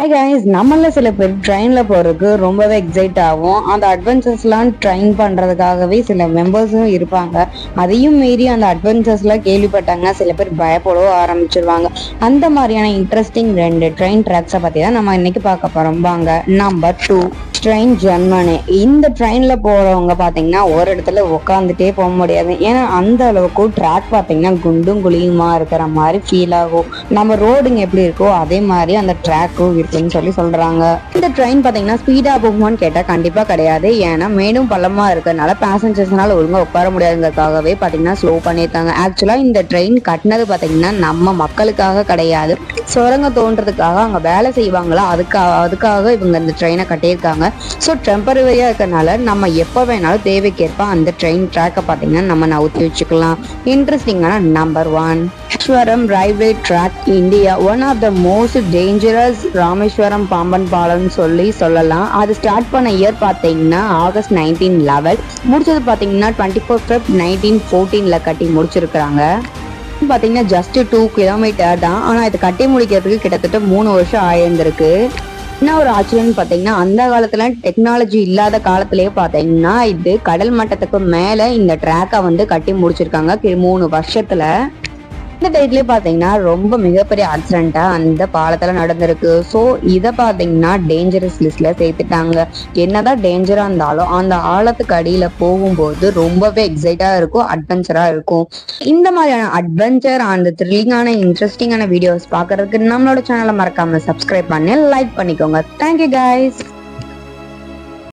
Hi guys நம்மள சில பேர் ட்ரெயினில் போகிறதுக்கு ரொம்பவே எக்ஸைட் ஆகும். அந்த அட்வென்ச்சர்ஸ்லாம் ட்ரெயின் பண்ணுறதுக்காகவே சில மெம்பர்ஸும் இருப்பாங்க. அதையும் மீறி அந்த அட்வென்ச்சர்ஸ்லாம் கேள்விப்பட்டாங்க சில பேர் பயப்படவும் ஆரம்பிச்சிருவாங்க. அந்த மாதிரியான இன்ட்ரெஸ்டிங் ரெண்டு ட்ரெயின் ட்ராக்ஸை பற்றி தான் நம்ம இன்னைக்கு பார்க்க போகிறோம் வாங்க நம்பர் டூ ட்ரெயின் ஜென்மனு இந்த ட்ரெயினில் போகிறவங்க பார்த்தீங்கன்னா ஒரு இடத்துல உட்காந்துட்டே போக முடியாது. ஏன்னா அந்த அளவுக்கு ட்ராக் பார்த்தீங்கன்னா குண்டும் குழியுமா இருக்கிற மாதிரி ஃபீல் ஆகும். நம்ம ரோடுங்க எப்படி இருக்கோ அதே மாதிரி அந்த ட்ராக்கும் இருக்குன்னு சொல்லி சொல்கிறாங்க இந்த ட்ரெயின் பார்த்தீங்கன்னா ஸ்பீடாக போகுமான்னு கேட்டால் கண்டிப்பாக கிடையாது. ஏன்னா மேடும் பள்ளமாக இருக்கிறதுனால பேசஞ்சர்ஸ்னால ஒழுங்காக உட்கார முடியாதுங்கிறதுக்காகவே பார்த்தீங்கன்னா ஸ்லோ பண்ணியிருக்காங்க ஆக்சுவலாக இந்த ட்ரெயின் கட்டினது பார்த்தீங்கன்னா நம்ம மக்களுக்காக கிடையாது. சுரங்க தோன்றதுக்காக அங்கே வேலை செய்வாங்களா? அதுக்காக அதுக்காக இவங்க இந்த ட்ரெயினை கட்டியிருக்காங்க. ஸோ டெம்பரவரியாக இருக்கறனால நம்ம எப்போ வேணாலும் தேவைக்கேற்ப அந்த ட்ரெயின் ட்ராக்கை பார்த்தீங்கன்னா நம்ம நவுத்தி வச்சுக்கலாம். இன்ட்ரெஸ்டிங்கான number one Rameswaram railway track India one of the most dangerous Rameswaram Pamban பாலம்னு சொல்லி சொல்லலாம். அது ஸ்டார்ட் பண்ண இயர் பார்த்தீங்கன்னா ஆகஸ்ட் நைன்டீன் லெவல் முடிச்சது பார்த்தீங்கன்னா டுவெண்ட்டி ஃபோர் ஃபெப் நைன்டீன் ஃபோர்டீனில் கட்டி முடிச்சிருக்கிறாங்க. பார்த்தீங்கன்னா ஜஸ்ட் டூ கிலோமீட்டர் தான். ஆனால் இது கட்டி முடிக்கிறதுக்கு கிட்டத்தட்ட மூணு வருஷம் ஆயிருந்திருக்கு. என்ன ஒரு ஆச்சரியம்னு பார்த்தீங்கன்னா அந்த காலத்துல டெக்னாலஜி இல்லாத காலத்திலேயே பார்த்தீங்கன்னா இது கடல் மட்டத்துக்கு மேலே இந்த ட்ராக்கை வந்து கட்டி முடிச்சிருக்காங்க. மூணு வருஷத்துல. இந்த டைட்லயே பாத்தீங்கன்னா ரொம்ப மிகப்பெரிய ஆக்சிடென்ட்டா அந்த பாலத்துல நடந்திருக்கு. ஸோ இதை பார்த்தீங்கன்னா டேஞ்சரஸ் லிஸ்ட்ல சேர்த்துட்டாங்க. என்னதான் டேஞ்சரா இருந்தாலும் அந்த ஆழத்துக்கு அடியில போகும்போது ரொம்பவே எக்ஸைட்டா இருக்கும் அட்வென்ச்சரா இருக்கும். இந்த மாதிரியான அட்வென்ச்சர் அந்த த்ரில்லிங்கான இன்ட்ரெஸ்டிங்கான வீடியோஸ் பார்க்கறதுக்கு நம்மளோட சேனலை மறக்காம சப்ஸ்கிரைப் பண்ணி லைக் பண்ணிக்கோங்க. Thank you guys